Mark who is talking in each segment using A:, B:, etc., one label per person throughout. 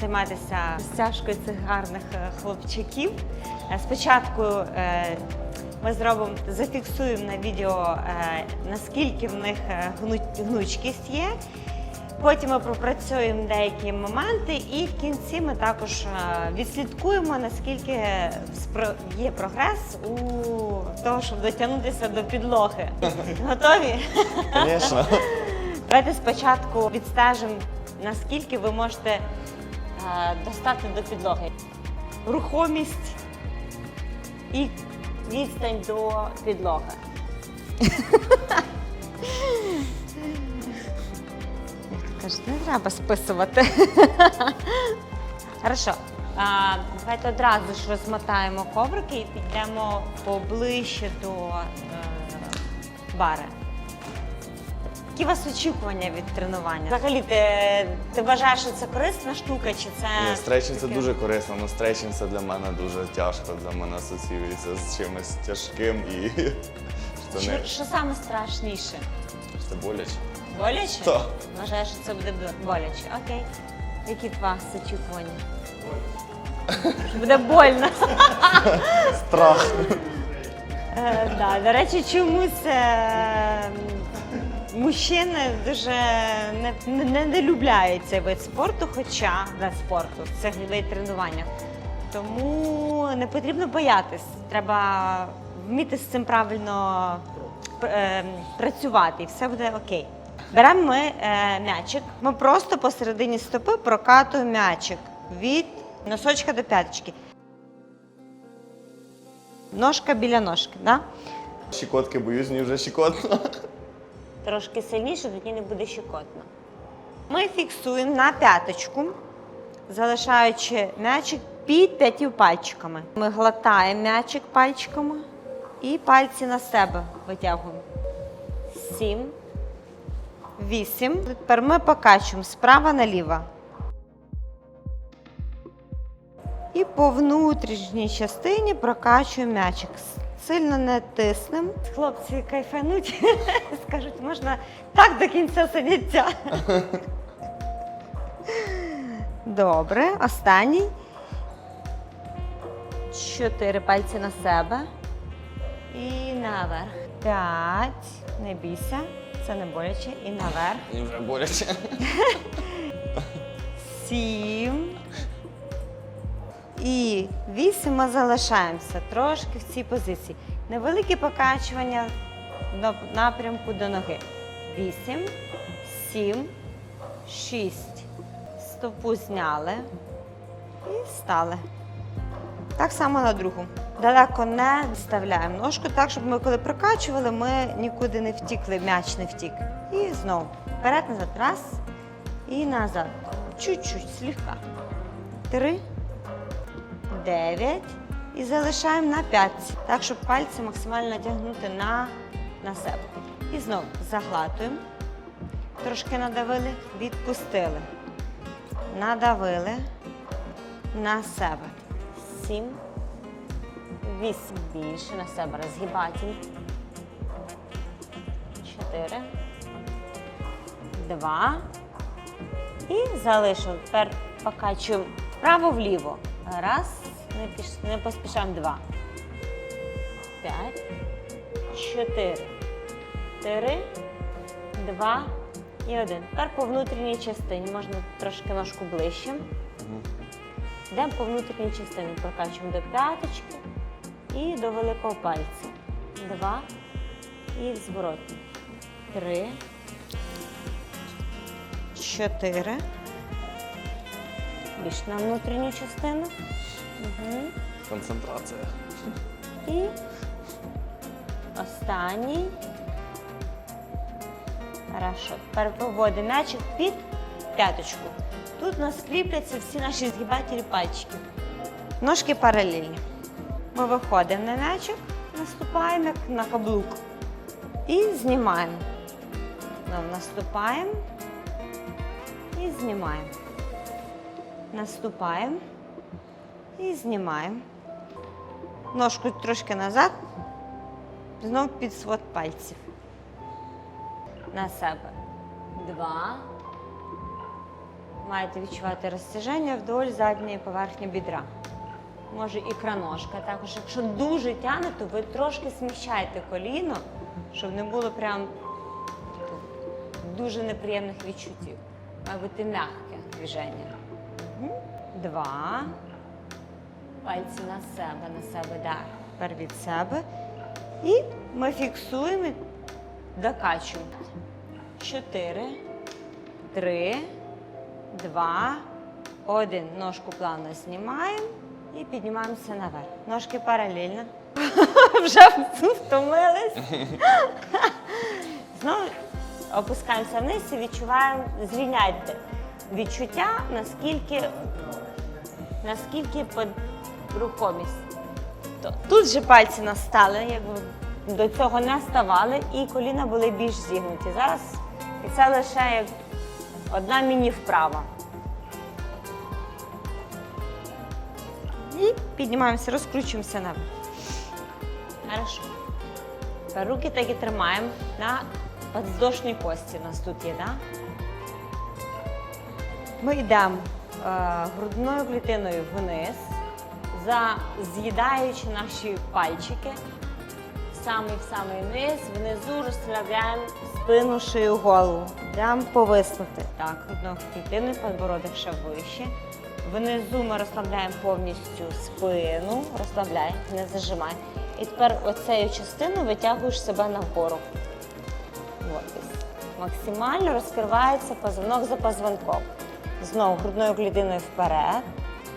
A: займатися стяжкою цих гарних е, хлопчиків. Е, Спочатку е, ми зробимо, зафіксуємо на відео, наскільки в них гнучкість є. Потім ми пропрацюємо деякі моменти, і в кінці ми також відслідкуємо, наскільки є прогрес у того, щоб дотягнутися до підлоги. Готові?
B: Звісно.
A: Давайте спочатку відстежимо, наскільки ви можете достати до підлоги. Рухомість і відстань до підлоги. Кажуть, не треба списувати. Хорошо. А, давайте одразу ж розмотаємо коврики і підемо поближче до е, бари. Які у вас очікування від тренування? Взагалі, ти, ти вважаєш, що це корисна штука, чи це.
B: Ні, стретчинг це
A: таке?
B: дуже корисно, але стретчинг це для мене дуже тяжко, для мене асоціюється з чимось тяжким і що це не
A: Що, що саме страшніше?
B: це боляче.
A: Боляче?
B: Так.
A: Вважаєш, що це буде бо- боляче. Окей. Які у вас очікування? Що Буде больно.
B: Страх.
A: Е, да, до речі, чомусь е, мужчини дуже не, не, не долюбляють цей вид спорту, хоча вид спорту, це вид тренування. Тому не потрібно боятись. Треба вміти з цим правильно е, працювати, і все буде окей. Беремо ми е, м'ячик. Ми просто посередині стопи прокатуємо м'ячик від носочка до п'яточки. Ножка біля ножки, да?
B: Щекотки боюсь, мені вже щекотно.
A: Трошки сильніше, тоді не буде щекотно. Ми фіксуємо на п'яточку, залишаючи м'ячик під п'ятів пальчиками. Ми глотаємо м'ячик пальчиками і пальці на себе витягуємо. Сім. Вісім. Тепер ми покачуємо справа наліво. І по внутрішній частині прокачуємо м'ячик. Сильно не тиснемо. Хлопці кайфануть, скажуть, можна так до кінця заняття. Добре, останній. Чотири пальці на себе. І наверх. П'ять. Не бійся, це не боляче. І наверх.
B: Мені вже боляче.
A: Сім. І вісім ми залишаємося трошки в цій позиції. Невелике покачування до напрямку до ноги. Вісім, сім, шість. Стопу зняли і стали. Так само на другу. Далеко не вставляємо ножку, так, щоб ми коли прокачували, ми нікуди не втікли, м'яч не втік. І знову. Вперед, назад. Раз. І назад. Чуть-чуть, слегка. Три. Дев'ять. І залишаємо на п'ятці. Так, щоб пальці максимально натягнути на, на себе. І знову заглатуємо. Трошки надавили, відпустили. Надавили на себе. Сім. Вісім. Більше на себе. Розгибатель. Чотири. Два. І залишили. Тепер покачуємо вправо-вліво. Раз. Не, піш... не поспішаємо. Два. П'ять. Чотири. Три. Два. І один. Тепер по внутрішній частині. Можна трошки ножку ближче. Йдемо по внутрішній частині. Прокачуємо до п'яточки і до великого пальця. Два. І в. Три. Чотири. Більш на внутрішню частину. Угу.
B: Концентрація.
A: І останній. Хорошо. Тепер виводимо м'ячик під п'яточку. Тут у нас кріпляться всі наші згибателі пальчики. Ножки паралельні. Ми виходимо на м'ячик, наступаємо на каблук. І знімаємо. Знову наступаємо і знімаємо. Наступаємо і знімаємо. Ножку трошки назад, знов під свод пальців. На себе. Два. маєте відчувати розтяження вдоль задньої поверхні бідра. Може ікроножка. Також, якщо дуже тягне, то ви трошки сміщайте коліно, щоб не було прям дуже неприємних відчуттів. Має бути м'яке движення. Два. Пальці на себе, на себе, да. Тепер від себе. І ми фіксуємо, докачуємо. Чотири, три, два, один. Ножку плавно знімаємо і піднімаємося наверх. Ножки паралельно. Вже втомились. Знову опускаємося вниз і відчуваємо, звільняйте відчуття, наскільки, наскільки рухомість. Тут же пальці настали, якби до цього не ставали, і коліна були більш зігнуті. Зараз і це лише як одна міні-вправа. І піднімаємося, розкручуємося наверх. Хорошо. Руки так і тримаємо на подвздошній кості. У нас тут є. Да? Ми йдемо е, грудною клітиною вниз, за, з'їдаючи наші пальчики, в самий в самий низ, внизу розслабляємо спину, шию, голову. Йдемо повиснути. Так, грудною клітиною, подбородок ще вище. Внизу ми розслабляємо повністю спину, розслабляй, не зажимай. І тепер оцею частиною витягуєш себе нагору. Максимально розкривається позвонок за позвонком. Знову грудною клітиною вперед.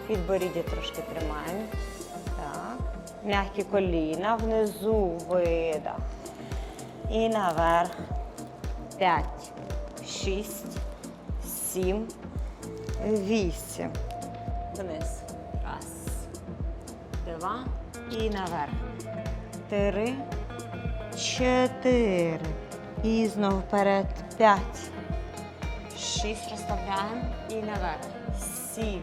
A: Підборіддя трошки тримаємо. Так. М'які коліна, внизу видох. І наверх. П'ять, шість, сім, вісім. Вниз. Раз, два. І наверх. Три, чотири. І знову вперед. П'ять. Шість розставляємо. І наверх. Сім.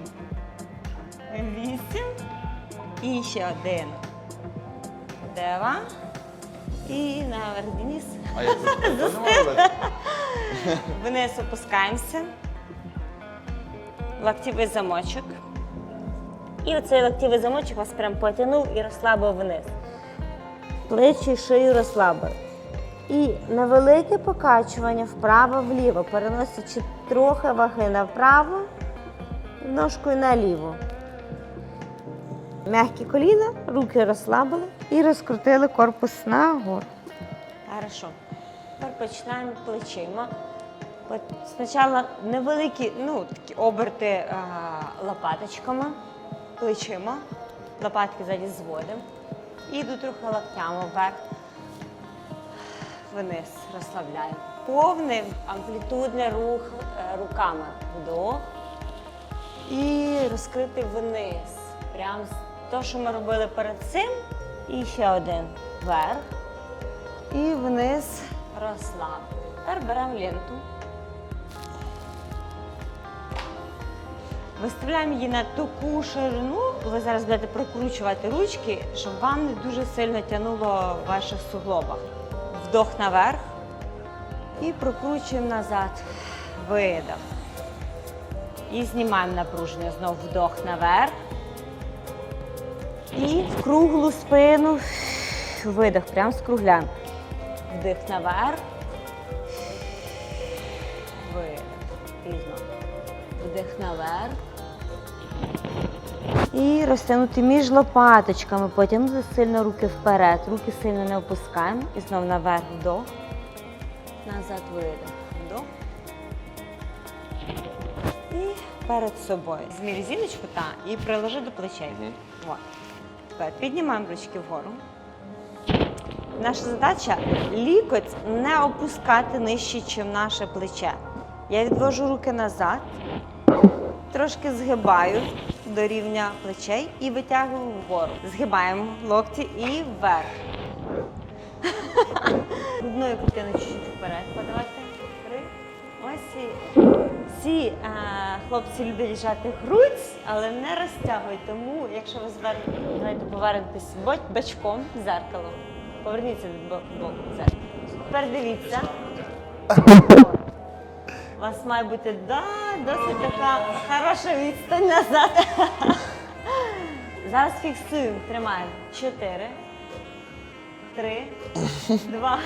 A: Вісім. І ще один. Два. І наверх вниз.
B: А я?
A: Вниз опускаємося. Локтєвий замочок. І оцей локтєвий замочок вас прям потягнув і розслабив вниз. Плечі, шию розслабили. І невелике покачування вправо-вліво, переносячи трохи ваги направо, ножкою наліво. М'які коліна, руки розслабили і розкрутили корпус нагору. Хорошо. Тепер починаємо плечима. Спочатку невеликі, ну, такі оберти а, лопаточками, плечима. Лопатки ззаді зводимо. І йду трохи локтями вверх. Вниз розслабляємо. Повний амплітудний рух е, руками. Вдох. І розкрити вниз. Прям те, що ми робили перед цим. І ще один вверх. І вниз розслаб. Тепер беремо ленту. Виставляємо її на таку ширину. Ви зараз будете прокручувати ручки, щоб вам не дуже сильно тягнуло в ваших суглобах. Вдох наверх. І прокручуємо назад. Видох. І знімаємо напруження. Знову вдох наверх. І в круглу спину. Видох. Прям скругляємо. Вдих наверх. Видих. І знову. Вдих наверх. І розтягнути між лопаточками, потягнути сильно руки вперед. Руки сильно не опускаємо. І знову наверх вдох. Назад видих. Вдох. І перед собою. Змій резиночку та і приложи до плечей.
B: Мгм.
A: От. Тепер піднімаємо ручки вгору. Наша задача лікоть не опускати нижче, ніж наше плече. Я відвожу руки назад, трошки згибаю до рівня плечей і витягую вгору. Згибаємо локті і вверх. Грудною клітиною чуть-чуть вперед подавати. Ось і всі е, хлопці люблять лежати грудь, але не розтягують. Тому, якщо ви звер- знаєте, повернетесь бочком в поверніться до бо- боку в зеркало. Тепер дивіться. У вас має бути да, досить така хороша відстань назад. Зараз фіксуємо, тримаємо. Чотири, три, два,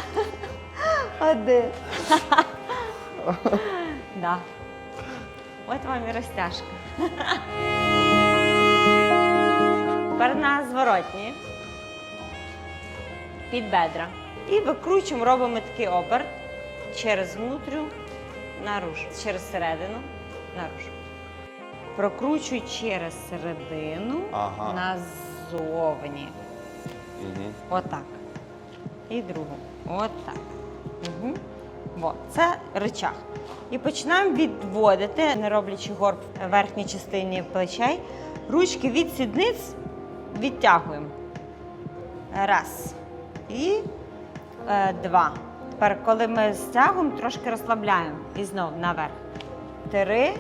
A: один. Да. От вам і розтяжка. Тепер на зворотні. Під бедра. І викручуємо, робимо такий оберт через внутрю, наружу, через середину, наружу. Прокручуй через середину
B: Ага.
A: назовні.
B: Угу.
A: Отак. І другу. Отак. Угу. От. Це рычаг. І починаємо відводити, не роблячи горб верхній частині плечей. Ручки від сідниць відтягуємо. Раз. І е, два. Тепер, коли ми стягуємо, трошки розслабляємо. І знову наверх. Три.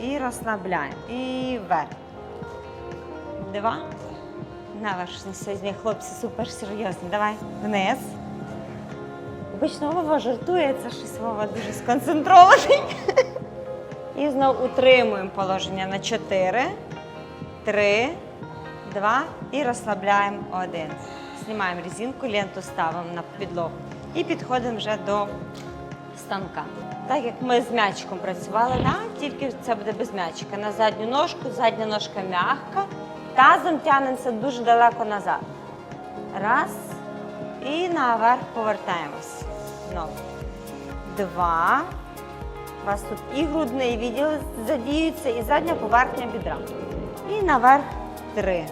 A: І розслабляємо. І вверх. Два. Наверх. Сьогодні хлопці супер серйозні. Давай. Вниз. Обично Вова жартує, це щось Вова дуже сконцентрований. І знову утримуємо положення на 4, 3, 2 і розслабляємо 1. Знімаємо резинку, ленту ставимо на підлогу і підходимо вже до станка. Так як ми з м'ячиком працювали, да? тільки це буде без м'ячика. На задню ножку, задня ножка м'яка, тазом тягнемося дуже далеко назад. Раз. І наверх повертаємось. Знову. Два. У вас тут і грудний відділ задіюється, і задня поверхня бідра. І наверх три.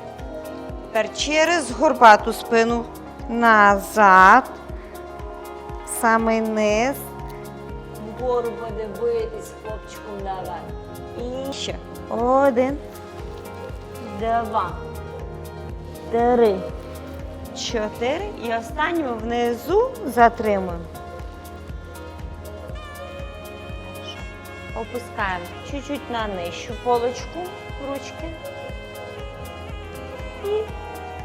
A: Тепер через горбату спину назад. Самий низ. Вгору буде битись хлопчиком наверх. І ще. Один. Два. Три. Чотири. І останньому внизу затримуємо. Опускаємо чуть-чуть на нижчу полочку ручки. І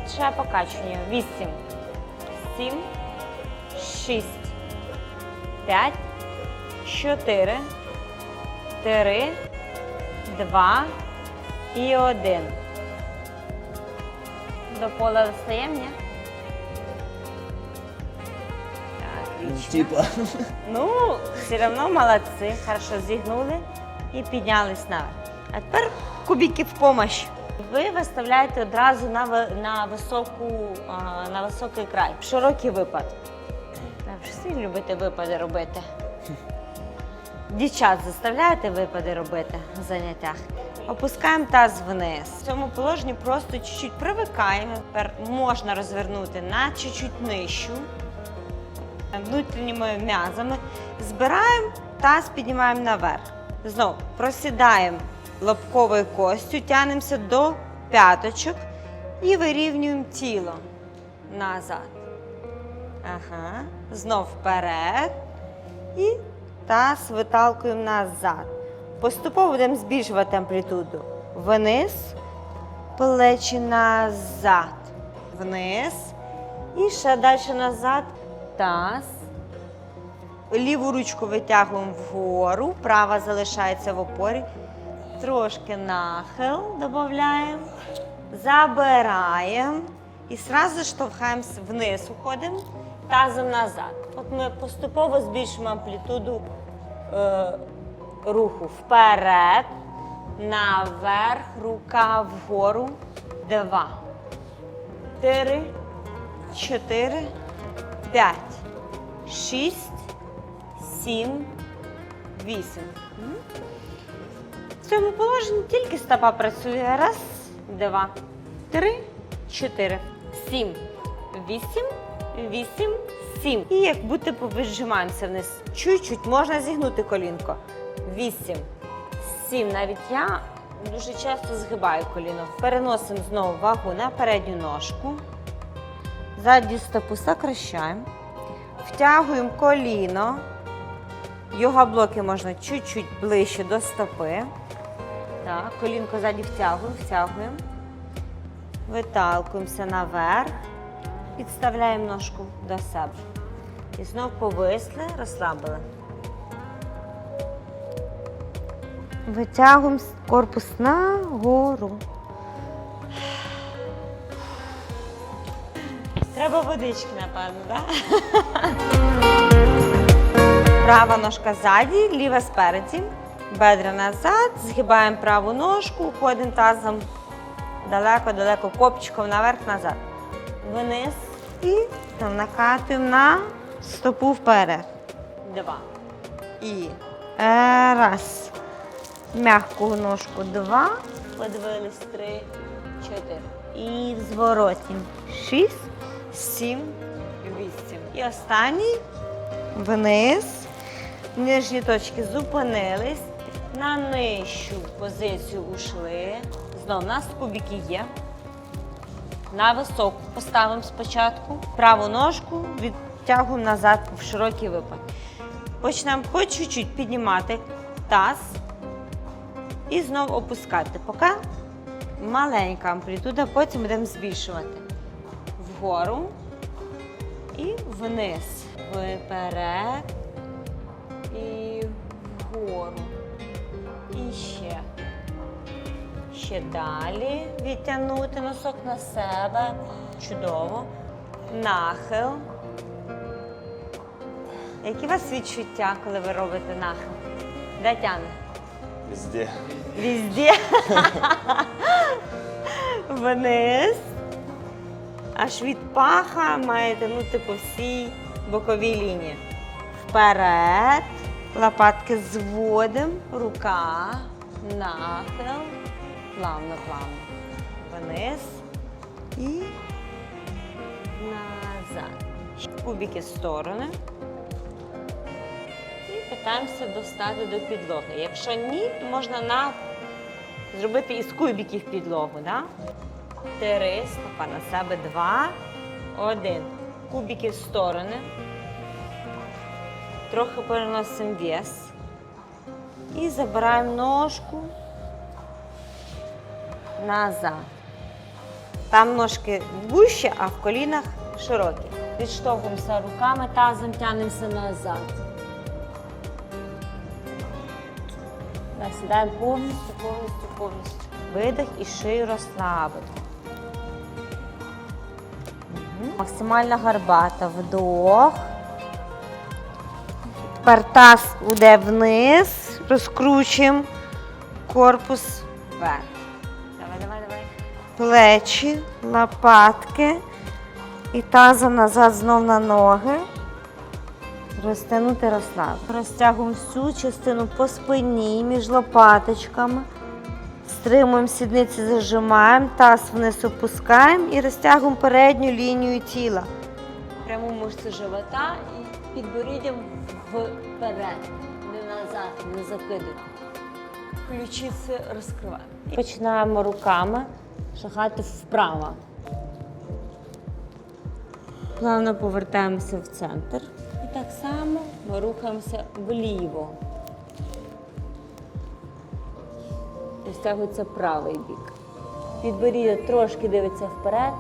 A: ще покачуємо. Вісім, сім, шість, п'ять, чотири, три, два і один. До пола достаємо, ні? Отлично.
B: Типа.
A: Ну, все одно молодці. Хорошо зігнули і піднялись наверх. А тепер кубики в помощь. Ви виставляєте одразу на, на, високу, на високий край. Широкий випад. Ви всі любите випади робити. Дівчат заставляєте випади робити на заняттях. Опускаємо таз вниз. В цьому положенні просто чуть-чуть привикаємо. Тепер можна розвернути на чуть-чуть нижчу внутрішніми м'язами. Збираємо, таз піднімаємо наверх. Знову просідаємо лобковою костю, тягнемося до п'яточок і вирівнюємо тіло назад. Ага. Знов вперед. І таз виталкуємо назад. Поступово будемо збільшувати амплітуду. Вниз, плечі назад. Вниз. І ще далі назад. Таз. Ліву ручку витягуємо вгору, права залишається в опорі. Трошки нахил додаємо. Забираємо. І одразу штовхаємося вниз, уходимо тазом назад. От ми поступово збільшуємо амплітуду е, руху вперед, наверх, рука вгору. Два. Три, чотири, п'ять, шість, сім, вісім. В цьому положенні тільки стопа працює. Раз, два, три, чотири, сім, вісім, вісім, сім. І як будто би віджимаємося вниз. Чуть-чуть можна зігнути колінко. Вісім, сім. Навіть я дуже часто згибаю коліно. Переносимо знову вагу на передню ножку. Задню стопу сокращаємо. Втягуємо коліно. Йога блоки можна чуть-чуть ближче до стопи. Так, колінко ззаді втягуємо, втягуємо. Виталкуємося наверх. Підставляємо ножку до себе. І знов повисли, розслабили. Витягуємо корпус нагору. Треба водички, напевно, так? Права ножка ззаді, ліва спереді. Бедра назад, згибаємо праву ножку, уходимо тазом далеко-далеко, копчиком наверх-назад. Вниз і накатуємо на стопу вперед. Два. І е, раз. Мягку ножку два. Подивились три, чотири. І в зворотні. Шість, сім, вісім. І останній вниз. Нижні точки зупинились. На нижчу позицію ушли. Знову у нас кубики є. На високу поставимо спочатку. Праву ножку відтягуємо назад в широкий випад. Почнемо по чуть-чуть піднімати таз і знову опускати. Поки маленька амплітуда, потім будемо збільшувати. Вгору і вниз. Вперед і вгору. І ще. Ще далі відтягнути носок на себе. Чудово. Нахил. Які у вас відчуття, коли ви робите нахил? Де тягне?
B: Везде.
A: Везде. Вниз. Аж від паха маєте, ну, типу, всі бокові лінії. Вперед. Лопатки зводимо. Рука. Нахил. Плавно, плавно. Вниз. І назад. Кубики в сторони. І питаємося достати до підлоги. Якщо ні, то можна на... зробити із кубиків підлогу. Да? Три, стопа на себе, два, один. Кубики в сторони. Трохи переносимо вес. І забираємо ножку назад. Там ножки вущі, а в колінах широкі. Відштовхуємося руками, тазом тягнемося назад. Да, Сідаємо повністю, повністю, повністю. Видих і шию розслабити. Мгм. Максимально гарбата. Вдох. Тепер таз йде вниз, розкручуємо корпус вверх. Давай, давай, давай. Плечі, лопатки і тазом назад знов на ноги. Розтягнути розслаб. Розтягуємо всю частину по спині між лопаточками. Стримуємо сідниці, зажимаємо, таз вниз опускаємо і розтягуємо передню лінію тіла. Пряму мишцю живота і підборіддям вперед. Не назад, не закидуємо. Ключиці розкриваємо. Починаємо руками шагати вправо. Плавно повертаємося в центр. І так само ми рухаємося вліво. розтягується правий бік. Підборіддя трошки дивиться вперед.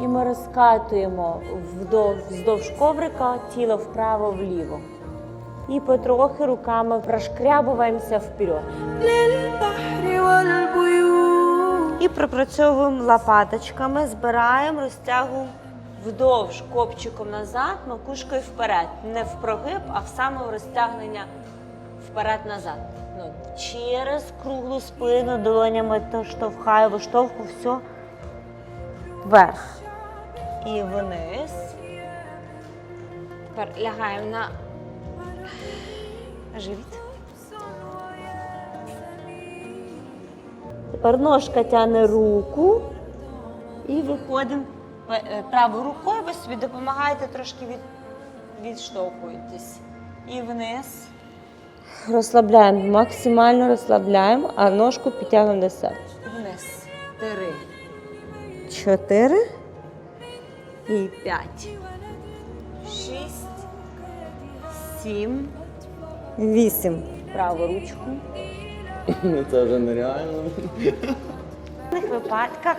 A: І ми розкатуємо вздовж коврика тіло вправо-вліво. І потрохи руками прошкрябуваємося вперед. І пропрацьовуємо лопаточками, збираємо, розтягуємо вдовж копчиком назад, макушкою вперед. Не в прогиб, а в саме розтягнення вперед-назад. Ну, через круглу спину, долонями штовхаю, виштовху, все вверх. І вниз. Тепер лягаємо на живіт. Тепер ножка тягне руку і виходимо е, правою рукою. Ви собі допомагаєте трошки від, відштовхуєтесь. І вниз. Розслабляємо, максимально розслабляємо, а ножку підтягуємо до себе. Вниз. Три. Чотири. І п'ять. Шість. Сім. Вісім. Праву ручку.
B: Це вже нереально.
A: В таких випадках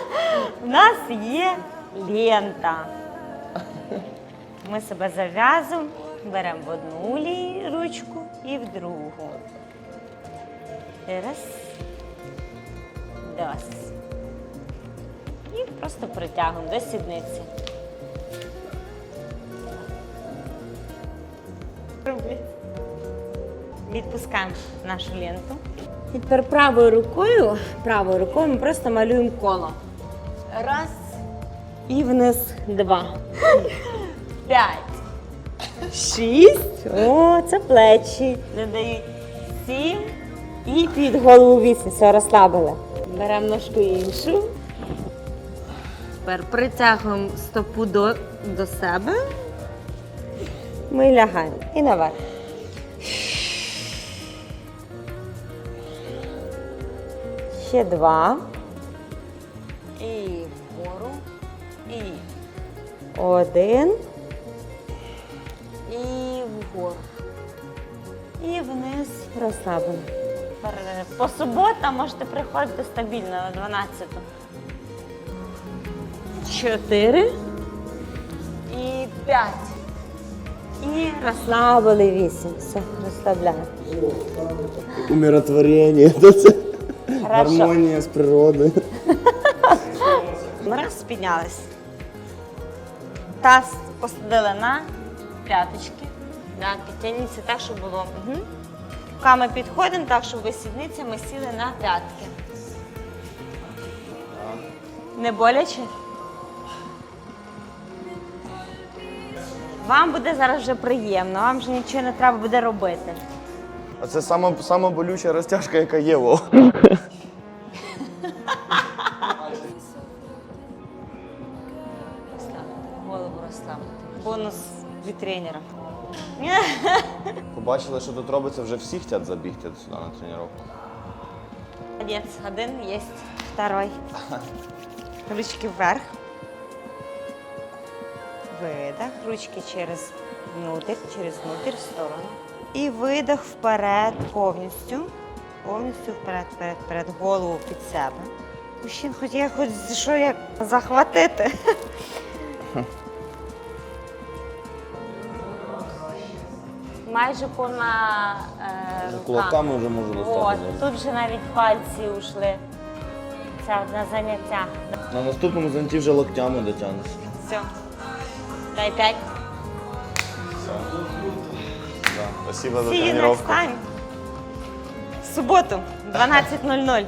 A: у нас є лента. Ми себе зав'язуємо, беремо в одну лі- ручку і в другу. Раз. Два. І просто притягуємо до сідниці. Відпускаємо нашу ленту. І тепер правою рукою, правою рукою ми просто малюємо коло. Раз. І вниз два. Шість. О, це плечі. Додають сім. І під голову вісім. Все, розслабили. Беремо ножку іншу. Тепер притягуємо стопу до, до себе. Ми лягаємо. І наверх. Ще два. І вгору. І один. І вгору. І вниз розслаблено. По суботам можете приходити стабільно на 12. Чотири. І п'ять. І розслабили вісім. Все, розслабляємо.
B: Умиротворення. Це гармонія з природою.
A: Ми раз піднялись. Таз посадили на п'яточки. Да, підтягніться так, щоб було. Угу. Руками підходимо так, щоб ви сідницями сіли на п'ятки. Не боляче? Вам буде зараз вже приємно, вам вже нічого не треба буде робити.
B: А це сама, сама болюча розтяжка, яка є. Вов. Побачили, що тут робиться, вже всі хочуть забігти сюди на тренування.
A: Молодец, один есть. Второй. Ручки вверх. Видох. Ручки через внутрь, через внутрь в сторону. І видох вперед повністю. Повністю вперед, вперед, вперед. Голову під себе. Мужчин, хоч я хоч що як захватити. Майже повна е, рука.
B: Кулаками вже можу
A: От,
B: достати.
A: тут вже навіть пальці ушли. Це на заняття.
B: На наступному занятті вже локтями дотягнеш.
A: Все. Дай п'ять.
B: Да. Спасибо за тренування.
A: time. В суботу, 12.00.